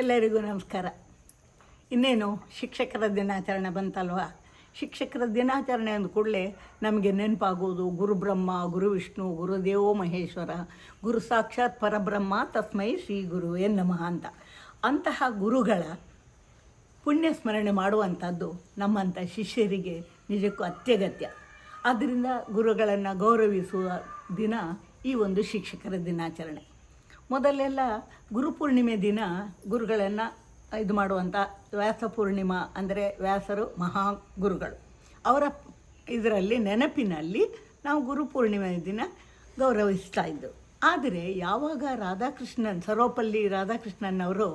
ಎಲ್ಲರಿಗೂ ನಮಸ್ಕಾರ. ಇನ್ನೇನು ಶಿಕ್ಷಕರ ದಿನಾಚರಣೆ ಬಂತಲ್ವಾ? ಶಿಕ್ಷಕರ ದಿನಾಚರಣೆ ಅಂದ ಕೂಡಲೇ ನಮಗೆ ನೆನಪಾಗೋದು ಗುರುಬ್ರಹ್ಮ ಗುರು ವಿಷ್ಣು ಗುರುದೇವೋ ಮಹೇಶ್ವರ, ಗುರು ಸಾಕ್ಷಾತ್ ಪರಬ್ರಹ್ಮ, ತಸ್ಮೈ ಶ್ರೀ ಗುರು ನಮಃ ಅಂತ. ಅಂತಹ ಗುರುಗಳ ಪುಣ್ಯ ಸ್ಮರಣೆ ಮಾಡುವಂಥದ್ದು ನಮ್ಮಂಥ ಶಿಷ್ಯರಿಗೆ ನಿಜಕ್ಕೂ ಅತ್ಯಗತ್ಯ. ಆದ್ದರಿಂದ ಗುರುಗಳನ್ನು ಗೌರವಿಸುವ ದಿನ ಈ ಒಂದು ಶಿಕ್ಷಕರ ದಿನಾಚರಣೆ. ಮೊದಲೆಲ್ಲ ಗುರುಪೂರ್ಣಿಮೆ ದಿನ ಗುರುಗಳನ್ನು ಇದು ಮಾಡುವಂಥ ವ್ಯಾಸ ಪೂರ್ಣಿಮಾ ಅಂದರೆ ವ್ಯಾಸರು ಮಹಾ ಗುರುಗಳು ಅವರ ಇದರಲ್ಲಿ ನೆನಪಿನಲ್ಲಿ ನಾವು ಗುರುಪೂರ್ಣಿಮೆ ದಿನ ಗೌರವಿಸ್ತಾ ಇದ್ದು. ಆದರೆ ಯಾವಾಗ ರಾಧಾಕೃಷ್ಣನ್ ಸರ್ವಪಲ್ಲಿ ರಾಧಾಕೃಷ್ಣನ್ ಅವರು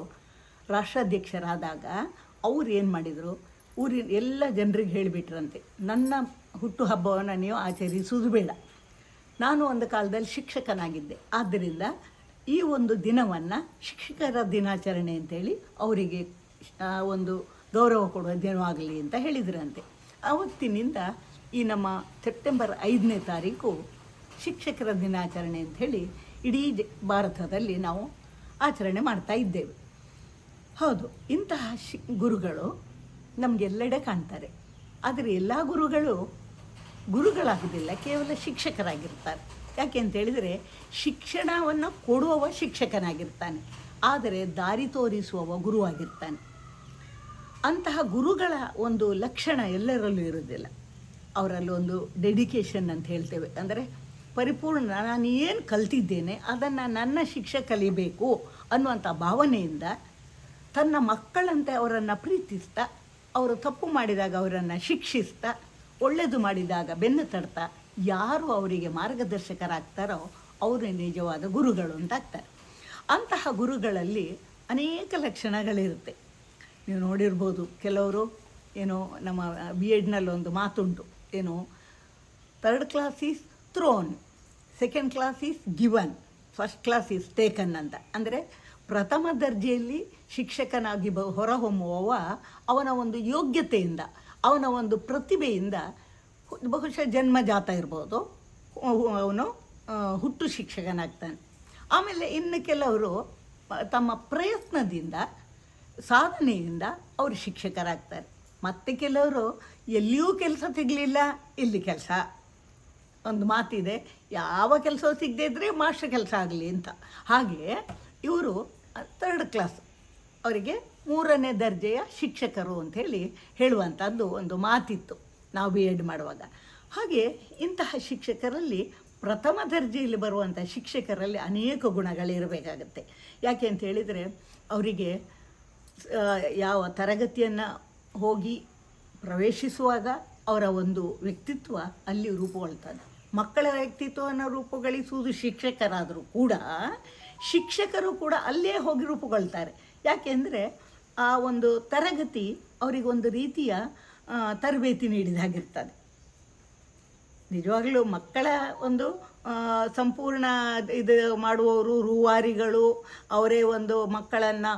ರಾಷ್ಟ್ರಾಧ್ಯಕ್ಷರಾದಾಗ ಅವ್ರು ಏನು ಮಾಡಿದರು? ಊರಿನ ಎಲ್ಲ ಜನರಿಗೆ ಹೇಳಿಬಿಟ್ರಂತೆ, ನನ್ನ ಹುಟ್ಟುಹಬ್ಬವನ್ನು ನೀವು ಆಚರಿಸುವುದು ಬೇಡ. ನಾನು ಒಂದು ಕಾಲದಲ್ಲಿ ಶಿಕ್ಷಕನಾಗಿದ್ದೆ. ಆದ್ದರಿಂದ ಈ ಒಂದು ದಿನವನ್ನು ಶಿಕ್ಷಕರ ದಿನಾಚರಣೆ ಅಂತೇಳಿ ಅವರಿಗೆ ಒಂದು ಗೌರವ ಕೊಡುವ ದಿನವಾಗಲಿ ಅಂತ ಹೇಳಿದ್ರಂತೆ. ಆವತ್ತಿನಿಂದ ಈ ನಮ್ಮ ಸೆಪ್ಟೆಂಬರ್ ಐದನೇ ತಾರೀಕು ಶಿಕ್ಷಕರ ದಿನಾಚರಣೆ ಅಂಥೇಳಿ ಇಡೀ ಭಾರತದಲ್ಲಿ ನಾವು ಆಚರಣೆ ಮಾಡ್ತಾ ಇದ್ದೇವೆ. ಹೌದು, ಇಂತಹ ಶಿ, ಗುರುಗಳು ನಮಗೆಲ್ಲೆಡೆ ಕಾಣ್ತಾರೆ. ಆದರೆ ಎಲ್ಲ ಗುರುಗಳು ಗುರುಗಳಾಗೋದಿಲ್ಲ, ಕೇವಲ ಶಿಕ್ಷಕರಾಗಿರ್ತಾರೆ. ಯಾಕೆ ಅಂತ ಹೇಳಿದರೆ ಶಿಕ್ಷಣವನ್ನು ಕೊಡುವವ ಶಿಕ್ಷಕನಾಗಿರ್ತಾನೆ, ಆದರೆ ದಾರಿ ತೋರಿಸುವವ ಗುರುವಾಗಿರ್ತಾನೆ. ಅಂತಹ ಗುರುಗಳ ಒಂದು ಲಕ್ಷಣ ಎಲ್ಲರಲ್ಲೂ ಇರೋದಿಲ್ಲ ಅವರಲ್ಲಿ ಒಂದು ಡೆಡಿಕೇಶನ್ ಅಂತ ಹೇಳ್ತೇವೆ. ಅಂದರೆ ಪರಿಪೂರ್ಣ ನಾನು ಏನು ಕಲ್ತಿದ್ದೇನೆ, ಅದನ್ನು ನನ್ನ ಶಿಕ್ಷೆ ಕಲಿಬೇಕು ಅನ್ನುವಂಥ ಭಾವನೆಯಿಂದ ತನ್ನ ಮಕ್ಕಳಂತೆ ಅವರನ್ನು ಪ್ರೀತಿಸ್ತಾ, ಅವರು ತಪ್ಪು ಮಾಡಿದಾಗ ಅವರನ್ನು ಶಿಕ್ಷಿಸ್ತಾ ಒಳ್ಳೆಯದು ಮಾಡಿದಾಗ ಬೆನ್ನು ತಡ್ತಾ ಯಾರು ಅವರಿಗೆ ಮಾರ್ಗದರ್ಶಕರಾಗ್ತಾರೋ ಅವರು ನಿಜವಾದ ಗುರುಗಳು ಅಂತ ಆಗ್ತಾರೆ ಅಂತಹ ಗುರುಗಳಲ್ಲಿ ಅನೇಕ ಲಕ್ಷಣಗಳಿರುತ್ತೆ. ನೀವು ನೋಡಿರ್ಬೋದು, ಕೆಲವರು ಏನೋ ನಮ್ಮ ಬಿ ಎಡ್ನಲ್ಲಿ ಒಂದು ಮಾತುಂಟು. ಏನು third class is thrown second class is given first class is taken ಅಂತ. ಅಂದರೆ ಪ್ರಥಮ ದರ್ಜೆಯಲ್ಲಿ ಶಿಕ್ಷಕನಾಗಿ ಬ, ಹೊರಹೊಮ್ಮುವವ ಅವನ ಒಂದು ಯೋಗ್ಯತೆಯಿಂದ, ಅವನ ಒಂದು ಪ್ರತಿಭೆಯಿಂದ ಹು- ಜನ್ಮ ಜಾತ ಇರ್ಬೋದು. ಅವನು ಹುಟ್ಟು ಶಿಕ್ಷಕನಾಗ್ತಾನೆ. ಆಮೇಲೆ ಇನ್ನು ಕೆಲವರು ತಮ್ಮ ಪ್ರಯತ್ನದಿಂದ, ಸಾಧನೆಯಿಂದ ಅವರು ಶಿಕ್ಷಕರಾಗ್ತಾರೆ. ಮತ್ತೆ ಕೆಲವರು ಎಲ್ಲಿಯೂ ಕೆಲಸ ಸಿಗಲಿಲ್ಲ, ಇಲ್ಲಿ ಕೆಲಸ. ಒಂದು ಮಾತಿದೆ, ಯಾವ ಕೆಲಸ ಸಿಗದೇ ಇದ್ದರೆ ಮಾಸ್ಟರ್ ಕೆಲಸ ಆಗಲಿ ಅಂತ. ಹಾಗೆ ಇವರು ಥರ್ಡ್ ಕ್ಲಾಸ್ ಅವರಿಗೆ ಮೂರನೇ ದರ್ಜೆಯ ಶಿಕ್ಷಕರು ಅಂಥೇಳಿ ಹೇಳುವಂಥದ್ದು ಒಂದು ಮಾತಿತ್ತು. ನಾವು ಬಿ ಎಡ್ ಮಾಡುವಾಗ. ಹಾಗೆ ಇಂತಹ ಶಿಕ್ಷಕರಲ್ಲಿ ಪ್ರಥಮ ದರ್ಜೆಯಲ್ಲಿ ಬರುವಂಥ ಶಿಕ್ಷಕರಲ್ಲಿ ಅನೇಕ ಗುಣಗಳಿರಬೇಕಾಗತ್ತೆ. ಯಾಕೆ ಅಂತ ಹೇಳಿದರೆ ಅವರಿಗೆ ಯಾವ ತರಗತಿಯನ್ನು ಹೋಗಿ ಪ್ರವೇಶಿಸುವಾಗ ಅವರ ಒಂದು ವ್ಯಕ್ತಿತ್ವ ಅಲ್ಲಿ ರೂಪುಗೊಳ್ತದೆ. ಮಕ್ಕಳ ವ್ಯಕ್ತಿತ್ವವನ್ನು ರೂಪುಗೊಳಿಸುವುದು ಶಿಕ್ಷಕರಾದರೂ ಕೂಡ, ಶಿಕ್ಷಕರು ಕೂಡ ಅಲ್ಲೇ ಹೋಗಿ ರೂಪುಗೊಳ್ತಾರೆ. ಯಾಕೆಂದರೆ ಆ ಒಂದು ತರಗತಿ ಅವರಿಗೊಂದು ರೀತಿಯ ತರಬೇತಿ ನೀಡಿದಾಗಿರ್ತದೆ ನಿಜವಾಗಲೂ ಮಕ್ಕಳ ಒಂದು ಸಂಪೂರ್ಣ ಇದು ಮಾಡುವವರು ರೂವಾರಿಗಳು, ಅವರೇ ಒಂದು ಮಕ್ಕಳನ್ನು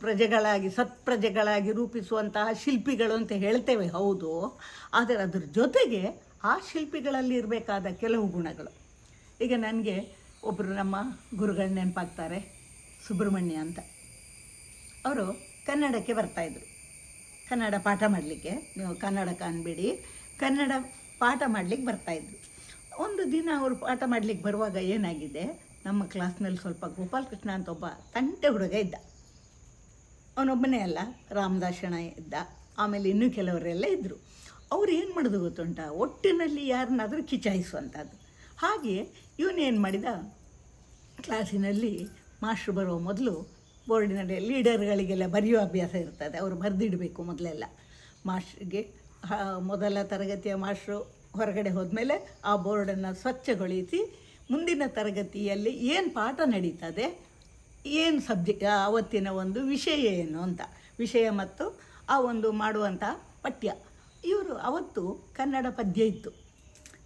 ಪ್ರಜೆಗಳಾಗಿ, ಸತ್ಪ್ರಜೆಗಳಾಗಿ ರೂಪಿಸುವಂತಹ ಶಿಲ್ಪಿಗಳು ಅಂತ ಹೇಳ್ತೇವೆ, ಹೌದು. ಆದರೆ ಅದರ ಜೊತೆಗೆ ಆ ಶಿಲ್ಪಿಗಳಲ್ಲಿ ಇರಬೇಕಾದ ಕೆಲವು ಗುಣಗಳು. ಈಗ ನನಗೆ ಒಬ್ಬರು ನಮ್ಮ ಗುರುಗಳು ನೆನಪಾಗ್ತಾರೆ, ಸುಬ್ರಹ್ಮಣ್ಯ ಅಂತ. ಅವರು ಕನ್ನಡಕ್ಕೆ ಬರ್ತಾಯಿದ್ರು ಕನ್ನಡ ಪಾಠ ಮಾಡಲಿಕ್ಕೆ. ನೀವು ಕನ್ನಡ ಕಾಣಬೇಡಿ. ಕನ್ನಡ ಪಾಠ ಮಾಡಲಿಕ್ಕೆ ಬರ್ತಾಯಿದ್ರು ಒಂದು ದಿನ ಅವರು ಪಾಠ ಮಾಡಲಿಕ್ಕೆ ಬರುವಾಗ ಏನಾಗಿದೆ? ನಮ್ಮ ಕ್ಲಾಸ್ನಲ್ಲಿ ಸ್ವಲ್ಪ ಗೋಪಾಲಕೃಷ್ಣ ಅಂತ ಒಬ್ಬ ತಂಟೆ ಹುಡುಗ ಇದ್ದ. ಅವನೊಬ್ಬನೇ ಅಲ್ಲ ರಾಮದಾಸಣ ಇದ್ದ. ಆಮೇಲೆ ಇನ್ನೂ ಕೆಲವರೆಲ್ಲ ಇದ್ದರು ಅವ್ರು ಏನು ಮಾಡೋದು ಗೊತ್ತುಂಟ? ಒಟ್ಟಿನಲ್ಲಿ ಯಾರನ್ನಾದರೂ ಕಿಚಾಯಿಸುವಂಥದ್ದು. ಹಾಗೆ ಇವನೇನು ಮಾಡಿದ? ಕ್ಲಾಸಿನಲ್ಲಿ ಮಾಸ್ಟ್ರು ಬರುವ ಮೊದಲು ಬೋರ್ಡಿನಲ್ಲಿ ಲೀಡರ್ಗಳಿಗೆಲ್ಲ ಬರೆಯುವ ಅಭ್ಯಾಸ ಇರ್ತದೆ. ಅವರು ಬರೆದಿಡಬೇಕು ಮೊದಲೆಲ್ಲ. ಮಾಸ್ಟ್ರಿಗೆ ಮೊದಲ ತರಗತಿಯ ಮಾಸ್ಟ್ರು ಹೊರಗಡೆ ಹೋದ್ಮೇಲೆ ಆ ಬೋರ್ಡನ್ನು ಸ್ವಚ್ಛಗೊಳಿಸಿ ಮುಂದಿನ ತರಗತಿಯಲ್ಲಿ ಏನು ಪಾಠ ನಡೀತದೆ, ಏನು ಸಬ್ಜೆಕ್ಟ್, ಅವತ್ತಿನ ಒಂದು ವಿಷಯ ಏನು ಅಂತ. ವಿಷಯ ಮತ್ತು ಆ ಒಂದು ಮಾಡುವಂಥ ಪಠ್ಯ. ಇವರು ಅವತ್ತು ಕನ್ನಡ ಪದ್ಯ ಇತ್ತು.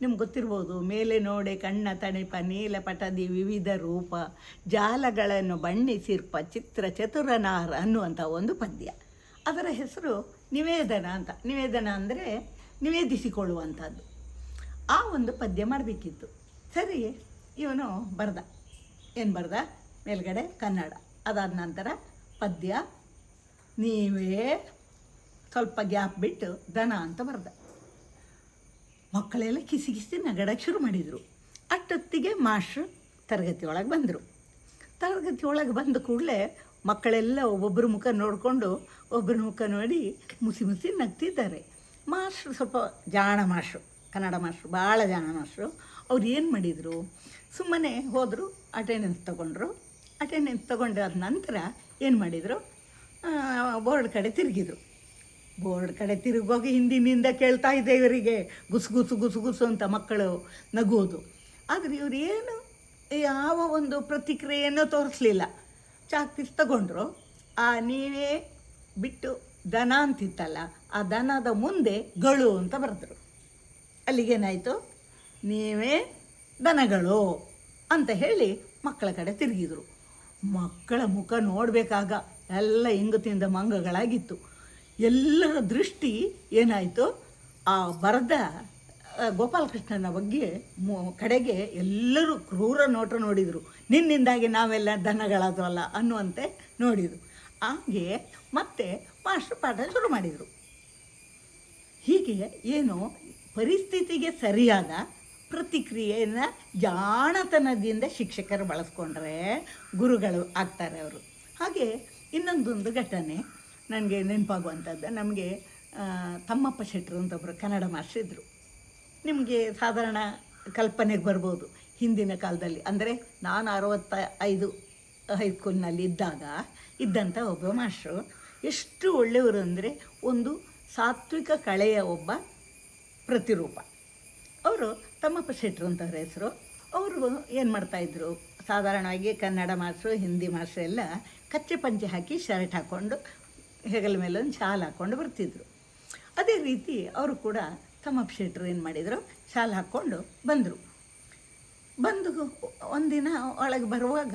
ನಿಮ್ಗೆ ಗೊತ್ತಿರ್ಬೋದು, ಮೇಲೆ ನೋಡೆ, ಕಣ್ಣ ತಣಿಪ, ನೀಲ ಪಟದಿ, ವಿವಿಧ ರೂಪ, ಜಾಲಗಳನ್ನು ಬಣ್ಣಿಸಿರ್ಪ ಚಿತ್ರ, ಚತುರನಾರ ಅನ್ನುವಂಥ ಒಂದು ಪದ್ಯ. ಅದರ ಹೆಸರು ನಿವೇದನ ಅಂತ. ನಿವೇದನ ಅಂದರೆ ನಿವೇದಿಸಿಕೊಳ್ಳುವಂಥದ್ದು. ಆ ಒಂದು ಪದ್ಯ ಮಾಡಬೇಕಿತ್ತು. ಸರಿ, ಇವನು ಬರ್ದ. ಏನು ಬರ್ದ? ಮೇಲ್ಗಡೆ ಕನ್ನಡ. ಅದಾದ ನಂತರ ಪದ್ಯ, ನೀವೇ ಸ್ವಲ್ಪ ಗ್ಯಾಪ್ ಬಿಟ್ಟು ದನ ಅಂತ ಬರ್ದ. ಮಕ್ಕಳೆಲ್ಲ ಕಿಸಿ ಕಿಸಿ ನಗಡಕ್ಕೆ ಶುರು ಮಾಡಿದರು. ಅಷ್ಟೊತ್ತಿಗೆ ಮಾಸ್ಟ್ರು ತರಗತಿ ಒಳಗೆ ಬಂದರು. ತರಗತಿ ಒಳಗೆ ಬಂದ ಕೂಡಲೇ ಮಕ್ಕಳೆಲ್ಲ ಒಬ್ಬೊಬ್ಬರ ಮುಖ ನೋಡಿಕೊಂಡು ಒಬ್ಬರ ಮುಖ ನೋಡಿ ಮುಸಿ ಮುಸಿ ನಗ್ತಿದ್ದಾರೆ. ಮಾಸ್ಟ್ರು ಸ್ವಲ್ಪ ಜಾಣ ಮಾಸ್ಟ್ರು, ಕನ್ನಡ ಮಾಸ್ಟ್ರು, ಭಾಳ ಜಾಣ ಮಾಸ್ಟ್ರು. ಅವ್ರು ಏನು ಮಾಡಿದರು? ಸುಮ್ಮನೆ ಹೋದರು ಅಟೆಂಡೆನ್ಸ್ ತೊಗೊಂಡ್ರು. ಅಟೆಂಡೆನ್ಸ್ ತೊಗೊಂಡಾದ ನಂತರ ಏನು ಮಾಡಿದರು? ಬೋರ್ಡ್ ಕಡೆ ತಿರುಗಿದ್ರು. ಬೋರ್ಡ್ ಕಡೆ ತಿರುಗೋಗಿ ಹಿಂದಿನಿಂದ ಕೇಳ್ತಾ ಇದ್ದೆ ಇವರಿಗೆ. ಗುಸು ಗುಸು ಗುಸು ಗುಸು ಅಂತ ಮಕ್ಕಳು ನಗುವುದು. ಆದರೆ ಇವರು ಏನು ಯಾವ ಒಂದು ಪ್ರತಿಕ್ರಿಯೆಯನ್ನು ತೋರಿಸ್ಲಿಲ್ಲ. ಚಾಕ್ ಪೀಸ್ ತಗೊಂಡ್ರು, ಆ, ನೀವೇ ಬಿಟ್ಟು ದನ ಅಂತಿತ್ತಲ್ಲ, ಆ ದನದ ಮುಂದೆ ಗಳು ಅಂತ ಬರೆದ್ರು. ಅಲ್ಲಿಗೇನಾಯಿತು? ನೀವೇ ದನಗಳು ಅಂತ ಹೇಳಿ ಮಕ್ಕಳ ಕಡೆ ತಿರುಗಿದ್ರು. ಮಕ್ಕಳ ಮುಖ ನೋಡಬೇಕಾಗ ಎಲ್ಲ ಇಂಗು ತಿಂದ ಮಂಗಗಳಾಗಿತ್ತು. ಎಲ್ಲರ ದೃಷ್ಟಿ ಏನಾಯಿತು ಆ ಬರದ ಗೋಪಾಲಕೃಷ್ಣನ ಬಗ್ಗೆ ಕಡೆಗೆ ಎಲ್ಲರೂ ಕ್ರೂರ ನೋಟ ನೋಡಿದರು. ನಿನ್ನಿಂದಾಗಿ ನಾವೆಲ್ಲ ದನಗಳಾದವಲ್ಲ ಅನ್ನುವಂತೆ ನೋಡಿದರು. ಹಾಗೆ ಮತ್ತೆ ಮಾಸ್ಟರ್ ಪಾಠ ಶುರು ಮಾಡಿದರು. ಹೀಗೆ ಏನು ಪರಿಸ್ಥಿತಿಗೆ ಸರಿಯಾದ ಪ್ರತಿಕ್ರಿಯೆಯನ್ನು ಜಾಣತನದಿಂದ ಶಿಕ್ಷಕರು ಬಳಸ್ಕೊಂಡ್ರೆ ಗುರುಗಳು ಆಗ್ತಾರೆ ಅವರು. ಹಾಗೆ ಇನ್ನೊಂದೊಂದು ಘಟನೆ. ನನಗೆ ನೆನಪಾಗುವಂಥದ್ದು. ನಮಗೆ ತಮ್ಮಪ್ಪ ಶೆಟ್ಟರು ಅಂತ ಒಬ್ಬರು ಕನ್ನಡ ಮಾಸ್ಟರ್ ಇದ್ದರು ನಿಮಗೆ ಸಾಧಾರಣ ಕಲ್ಪನೆಗೆ ಬರ್ಬೋದು. ಹಿಂದಿನ ಕಾಲದಲ್ಲಿ. ಅಂದರೆ ನಾನು ಅರವತ್ತ ಐದು ಹೈಸ್ಕೂಲ್ನಲ್ಲಿ ಇದ್ದಾಗ ಇದ್ದಂಥ ಒಬ್ಬ ಮಾಸ್ಟ್ರು ಎಷ್ಟು ಒಳ್ಳೆಯವರು ಅಂದರೆ ಒಂದು ಸಾತ್ವಿಕ ಕಳೆಯ ಒಬ್ಬ ಪ್ರತಿರೂಪ. ಅವರು ತಮ್ಮಪ್ಪ ಶೆಟ್ರು ಅಂತವ್ರ ಹೆಸರು. ಅವರು ಏನು ಮಾಡ್ತಾಯಿದ್ರು ಸಾಧಾರಣವಾಗಿ ಕನ್ನಡ ಮಾಸ್ಟ್ರು, ಹಿಂದಿ ಮಾಸ್ಟ್ರು ಎಲ್ಲ ಕಚ್ಚೆ ಪಂಚೆ ಹಾಕಿ ಶರ್ಟ್ ಹಾಕ್ಕೊಂಡು ಹೆಗಲ ಮೇಲೆ ಒಂದು ಶಾಲ್ ಹಾಕ್ಕೊಂಡು ಬರ್ತಿದ್ರು. ಅದೇ ರೀತಿ ಅವರು ಕೂಡ ತಮ್ಮ ಶೆಟ್ರು ಏನು ಮಾಡಿದರು? ಶಾಲು ಹಾಕ್ಕೊಂಡು ಬಂದರು. ಬಂದು ಒಂದಿನ ಒಳಗೆ ಬರುವಾಗ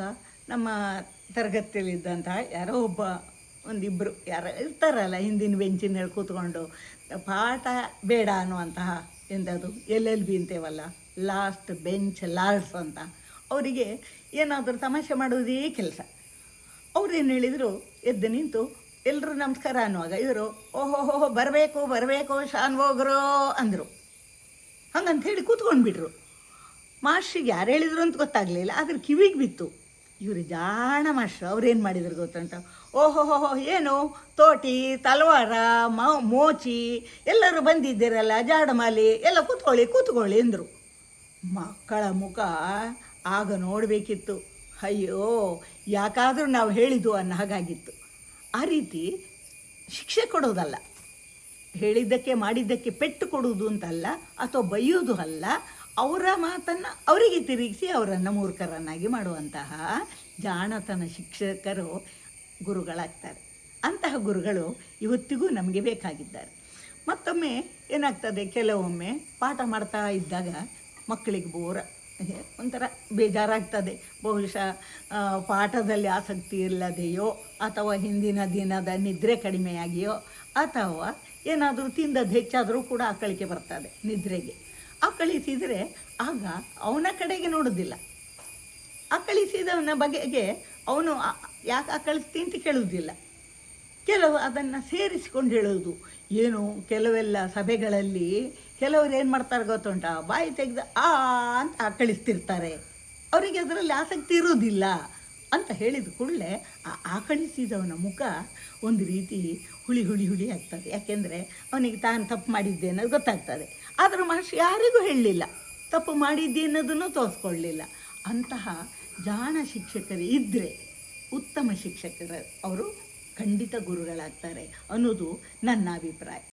ನಮ್ಮ ತರಗತಿಯಲ್ಲಿದ್ದಂತಹ ಯಾರೋ ಒಬ್ಬ ಒಂದಿಬ್ಬರು ಯಾರೋ ಇರ್ತಾರಲ್ಲ, ಹಿಂದಿನ ಬೆಂಚಿನ ಮೇಲೆ ಕೂತ್ಕೊಂಡು, ಪಾಠ ಬೇಡ ಅನ್ನುವಂತಹ ಎಂದದು ಎಲ್ ಎಲ್ ಬಿ ಅಂತೇವಲ್ಲ, ಲಾಸ್ಟ್ ಬೆಂಚ್ ಲಾರ್ಡ್ಸ್ ಅಂತ. ಅವರಿಗೆ ಏನಾದರೂ ತಮಾಷೆ ಮಾಡೋದೇ ಕೆಲಸ. ಅವ್ರೇನು ಹೇಳಿದರು? ಎದ್ದು ನಿಂತು ಎಲ್ಲರೂ ನಮಸ್ಕಾರ ಅನ್ನುವಾಗ ಇವರು, ಓಹೋ ಬರಬೇಕು ಬರಬೇಕು, ಶಾನ್ ಹೋಗ್ರೋ ಅಂದರು. ಹಂಗಂತ ಹೇಳಿ ಕೂತ್ಕೊಂಡ್ಬಿಟ್ರು. ಮಾಸ್ಟ್ರಿಗೆ ಯಾರು ಹೇಳಿದ್ರು ಅಂತ ಗೊತ್ತಾಗಲಿಲ್ಲ, ಆದ್ರೆ ಕಿವಿಗೆ ಬಿತ್ತು. ಇವರು ಜಾಣ ಮಾಸ್ಟ್ರು, ಅವ್ರೇನು ಮಾಡಿದ್ರು ಗೊತ್ತಂತ ಓಹೋ ಏನು? ತೋಟಿ, ತಲವಾರ ಮೋಚಿ, ಎಲ್ಲರೂ ಬಂದಿದ್ದೀರಲ್ಲ, ಜಾಡಮಾಲಿ, ಎಲ್ಲ ಕೂತ್ಕೊಳ್ಳಿ ಕೂತ್ಕೊಳ್ಳಿ ಅಂದರು. ಮಕ್ಕಳ ಮುಖ ಆಗ ನೋಡಬೇಕಿತ್ತು. ಅಯ್ಯೋ, ಯಾಕಾದರೂ ನಾವು ಹೇಳಿದ್ದು ಅನ್ನೋ ಹಾಗಾಗಿತ್ತು. ಆ ರೀತಿ ಶಿಕ್ಷೆ ಕೊಡೋದಲ್ಲ. ಹೇಳಿದ್ದಕ್ಕೆ ಮಾಡಿದ್ದಕ್ಕೆ ಪೆಟ್ಟು ಕೊಡುವುದು ಅಂತಲ್ಲ, ಅಥವಾ ಬೈಯೋದು ಅಲ್ಲ, ಅವರ ಮಾತನ್ನು ಅವರಿಗೆ ತಿರುಗಿಸಿ ಅವರನ್ನು ಮೂರ್ಖರನ್ನಾಗಿ ಮಾಡುವಂತಹ ಜಾಣತನ ಶಿಕ್ಷಕರು ಗುರುಗಳಾಗ್ತಾರೆ. ಅಂತಹ ಗುರುಗಳು ಇವತ್ತಿಗೂ ನಮಗೆ ಬೇಕಾಗಿದ್ದಾರೆ. ಮತ್ತೊಮ್ಮೆ ಏನಾಗ್ತದೆ, ಕೆಲವೊಮ್ಮೆ ಪಾಠ ಮಾಡ್ತಾ ಇದ್ದಾಗ ಮಕ್ಕಳಿಗೆ ಬೋರ. ಒಂಥರ ಬೇಜಾರಾಗ್ತದೆ. ಬಹುಶಃ ಪಾಠದಲ್ಲಿ ಆಸಕ್ತಿ ಇಲ್ಲದೆಯೋ, ಅಥವಾ ಹಿಂದಿನ ದಿನದ ನಿದ್ರೆ ಕಡಿಮೆಯಾಗಿಯೋ, ಅಥವಾ ಏನಾದರೂ ತಿಂದದ್ದು ಹೆಚ್ಚಾದರೂ ಕೂಡ ಆಕಳಿಕೆ ಬರ್ತದೆ ನಿದ್ರೆಗೆ. ಆಕಳಿಸಿದರೆ ಆಗ ಅವನ ಕಡೆಗೆ ನೋಡೋದಿಲ್ಲ. ಅಕಳಿಸಿದವನ ಬಗೆಗೆ ಅವನು ಯಾಕೆ ಅಕಳಿಸ್ತಿ ಅಂತ ಕೇಳುವುದಿಲ್ಲ ಕೆಲವು ಅದನ್ನು ಸೇರಿಸಿಕೊಂಡು ಹೇಳೋದು. ಏನು, ಕೆಲವೆಲ್ಲ ಸಭೆಗಳಲ್ಲಿ ಕೆಲವರು ಏನು ಮಾಡ್ತಾರೆ ಗೊತ್ತುಂಟ? ಬಾಯಿ ತೆಗೆದು ಆ ಅಂತ ಆಕಳಿಸ್ತಿರ್ತಾರೆ. ಅವರಿಗೆ ಅದರಲ್ಲಿ ಆಸಕ್ತಿ ಇರೋದಿಲ್ಲ ಅಂತ ಹೇಳಿದ ಕೂಡಲೇ ಆ ಆಕಳಿಸಿದವನ ಮುಖ ಒಂದು ರೀತಿ ಹುಳಿ ಹುಳಿ ಹುಳಿ ಆಗ್ತದೆ. ಯಾಕೆಂದರೆ ಅವನಿಗೆ ತಾನು ತಪ್ಪು ಮಾಡಿದ್ದೆ ಅನ್ನೋದು ಗೊತ್ತಾಗ್ತದೆ. ಆದರೂ ಮಹರ್ಷಿ ಯಾರಿಗೂ ಹೇಳಲಿಲ್ಲ. ತಪ್ಪು ಮಾಡಿದ್ದೆ ಅನ್ನೋದನ್ನು ತೋರಿಸ್ಕೊಳ್ಳಿಲ್ಲ ಅಂತಹ ಜಾಣ ಶಿಕ್ಷಕರು ಇದ್ದರೆ ಉತ್ತಮ ಶಿಕ್ಷಕರ ಅವರು ಖಂಡಿತ ಗುರುಗಳಾಗ್ತಾರೆ ಅನ್ನೋದು ನನ್ನ ಅಭಿಪ್ರಾಯ.